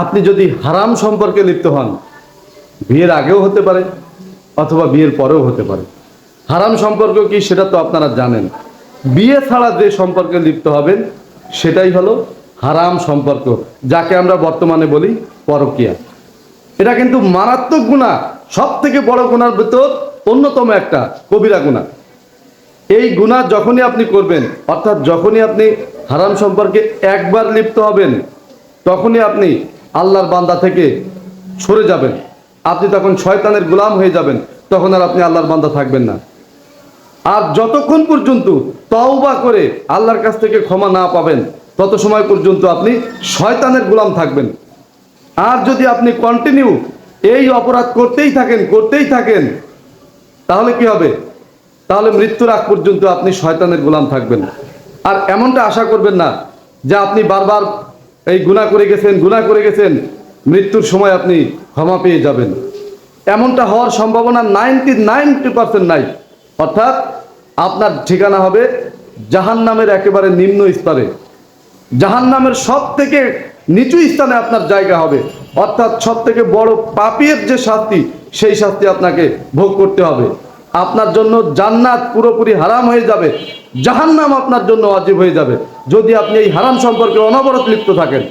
আপনি যদি হারাম সম্পর্কে লিপ্ত হন, বিয়ের আগেও হতে পারে অথবা বিয়ের পরেও হতে পারে। হারাম সম্পর্ক কি সেটা তো আপনারা জানেন। বিয়ে ছাড়া যে সম্পর্কে লিপ্ত হবেন, সেটাই হলো হারাম সম্পর্ক, যাকে আমরা বর্তমানে বলি পরকিয়া। এটা কিন্তু মারাত্মক গুণা সব থেকে বড় গুণার ভিতর অন্যতম একটা কবিরা গুণা। এই গুণা যখনই আপনি করবেন, অর্থাৎ যখনই আপনি হারাম সম্পর্কে একবার লিপ্ত হবেন, তখনই আপনি আল্লাহর বান্দা থেকে সরে যাবেন। আপনি তখন শয়তানের গোলাম হয়ে যাবেন। তখন আর আপনি আল্লাহর বান্দা থাকবেন না। আর যতক্ষণ পর্যন্ত তওবা করে আল্লাহর কাছ থেকে ক্ষমা না পাবেন, তত সময় পর্যন্ত আপনি শয়তানের গোলাম থাকবেন। আর যদি আপনি কন্টিনিউ এই অপরাধ করতেই থাকেন করতেই থাকেন, তাহলে কি হবে? তাহলে মৃত্যুর আগ পর্যন্ত আপনি শয়তানের গোলাম থাকবেন। আর এমনটা আশা করবেন না যে আপনি বারবার এই গুণা করে গেছেন গুণা করে গেছেন, মৃত্যুর সময় আপনি ক্ষমা পেয়ে যাবেন। এমনটা হওয়ার সম্ভাবনা নাইনটি নাইনটি পার্সেন্ট নাই। অর্থাৎ আপনার ঠিকানা হবে জাহান নামের একেবারে নিম্ন স্তরে। জাহান নামের সব থেকে নিচু স্থানে আপনার জায়গা হবে। অর্থাৎ সব থেকে বড় পাপীর যে শাস্তি, সেই শাস্তি আপনাকে ভোগ করতে হবে। আপনার জন্য জান্নাত পুরোপুরি হারাম হয়ে যাবে, জাহান্নাম আপনার জন্য অজীব হয়ে যাবে। যদি আপনি এই হারাম সম্পর্কে অনবরত লিপ্ত থাকেন।